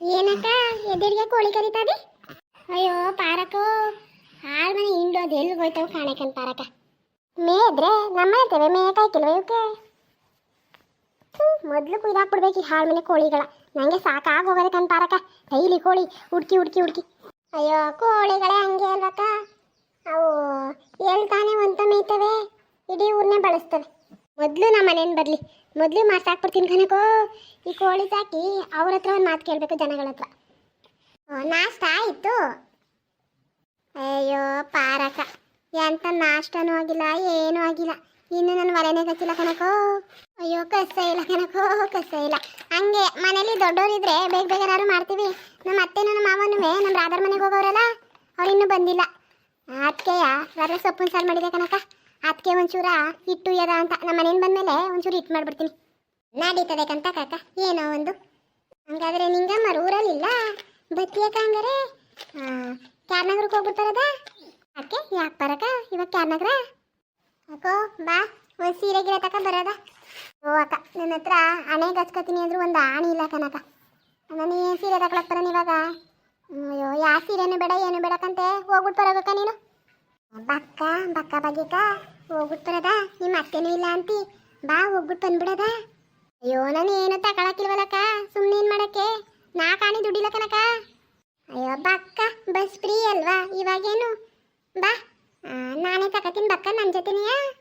ಏನಕ್ಕ, ಎದುರಿಗೆ ಕೋಳಿ ಕರೀತದೆ? ಅಯ್ಯೋ, ಪಾರಕು ಹಾಳು ಮನೆ ಹಿಂಡು, ಅದು ಎಲ್ಲಿ ಹೋಯ್ತಾವ ಕಾಣಕನ್ ಪಾರಕ. ಮೇದ್ರೆ ನಮ್ಮ ಇರ್ತೇವೆ ಮೇ ಕಾಯ್ಕಿಲ್ವ ಇವಕ್ಕೆ ಮೊದಲು ಕುಯ್ದಾಕ್ಬಿಡ್ಬೇಕು ಈ ಹಾಳು ಮನೆ ಕೋಳಿಗಳ. ನಂಗೆ ಸಾಕಾಗೋಗದೆ ಕಣ್ ಪಾರಕ. ಡೈಲಿ ಕೋಳಿ ಹುಡ್ಕಿ ಹುಡ್ಕಿ ಹುಡ್ಕಿ. ಅಯ್ಯೋ, ಕೋಳಿಗಳೇ ಹಂಗೆ ಅಲ್ವಕ್ಕ? ಅವು ಎಲ್ಲಿ ತಾನೇ ಒಂತ ಮೇಯ್ತವೆ ಇಡೀ ಊರನ್ನೇ ಬಳಸ್ತವೆ. ಮೊದಲು ನಮ್ಮ ಮನೇನ ಬರಲಿ. ಮೊದಲು ಮಾಡ್ಸಾಕ್ಬಿಡ್ತೀನಿ ಕನಕೋ ಈ ಕೋಳಿ ಸಾಕಿ ಅವ್ರ ಹತ್ರ ಒಂದು ಮಾತು ಕೇಳಬೇಕು ಜನಗಳ ಹತ್ರ. ನಾಷ್ಟ ಆಯಿತು? ಅಯ್ಯೋ, ಪಾರಕ. ಎಂತ ನಾಷ್ಟನೂ ಆಗಿಲ್ಲ, ಏನೂ ಆಗಿಲ್ಲ. ಇನ್ನು ನನ್ನ ಮನೆನೇ ಕಚ್ಚಿಲ್ಲ ಕನಕೋ ಅಯ್ಯೋ, ಕಸ ಇಲ್ಲ ಕನಕೋ ಕಸ ಇಲ್ಲ. ಹಂಗೆ ಮನೇಲಿ ದೊಡ್ಡವರಿದ್ರೆ ಬೇಗ ಬೇಗ ಏನಾದ್ರು ಮಾಡ್ತೀವಿ. ನಮ್ಮ ಅತ್ತೆ ನನ್ನ ಮಾವನೂ ನಮ್ಮ ರಾಧರ್ ಮನೆಗೆ ಹೋಗೋರಲ್ಲ, ಅವ್ರು ಇನ್ನೂ ಬಂದಿಲ್ಲ. ಅದಕ್ಕೆಯ ಯಾ ಸೊಪ್ಪಿನ ಸಾರು ಮಾಡಿದೆ ಅದಕ್ಕೆ ಒಂಚೂರ ಹಿಟ್ಟು ಎದ ಅಂತ ನಮ್ಮ ಮನೆಯಿಂದ ಬಂದಮೇಲೆ ಒಂಚೂರು ಹಿಟ್ಟು ಮಾಡ್ಬಿಡ್ತೀನಿ. ನಡೀತದೆ ಕಂತ ಕಾಕ, ಏನೋ ಒಂದು. ಹಂಗಾದ್ರೆ ನಿಂಗಮ್ಮ ಊರಲ್ಲಿಲ್ಲ? ಬತ್ತಿಯಕ್ಕ ಹಂಗಾರೆ? ಕ್ಯಾರ್ನಗರಕ್ಕೆ ಹೋಗ್ಬಿಡ್ತಾರದ? ಅಕ್ಕೆ ಯಾಕೆ ಬರಕ? ಇವಾಗ ಕ್ಯಾರ್ನಗರ? ಅಕ್ಕೋ ಬಾ. ಒಂದು ಸೀರೆ ಗಿರ ತಕ ಬರೋದ? ಓ, ಅಕ್ಕ, ನನ್ನ ಹತ್ರ ಹಣೆ ಗಚ್ಕೋತೀನಿ ಅಂದ್ರೂ ಒಂದು ಆಣಿ ಇಲ್ಲ ಕನಕ ನಾನು ಏನು ಸೀರೆ ತಗೊಳಕ್ ಬರೋಣ ಇವಾಗ. ಅಯ್ಯೋ ಯಾವ ಸೀರೆನೂ ಬೇಡ, ಏನು ಬೇಡಕ್ಕಂತೆ ಹೋಗ್ಬಿಟ್ಟು ಬರೋಬೇಕ ನೀನು. ಬಕ್ಕ ಬಕ್ಕ ಬಗ್ಗಿಕ ಹೋಗ್ಬಿಟ್ಟು ನಿಮ್ಮ ಅತ್ತೆನೂ ಇಲ್ಲ ಅಂತಿ. ಬಾ ಹೋಗ್ಬಿಟ್ಟು ಬಂದ್ಬಿಡದ. ಅಯ್ಯೋ, ನಾನು ಏನು ತಗೊಳಕಿಲ್ವಲ್ಲಕ್ಕ ಸುಮ್ಮನೆ ಏನು ಮಾಡಕ್ಕೆ? ನಾ ಕಾಣಿ ದುಡಿಲಕನಕ ಕನಕ. ಅಯ್ಯೋ ಬಕ್ಕ ಬಸ್ ಫ್ರೀ ಅಲ್ವಾ? ಇವಾಗೇನು? ಬಾ. ನಾನೇ ತಗೋತೀನಿ ಬಕ್ಕ ನನ್ನ ಜೊತೆನೆಯಾ?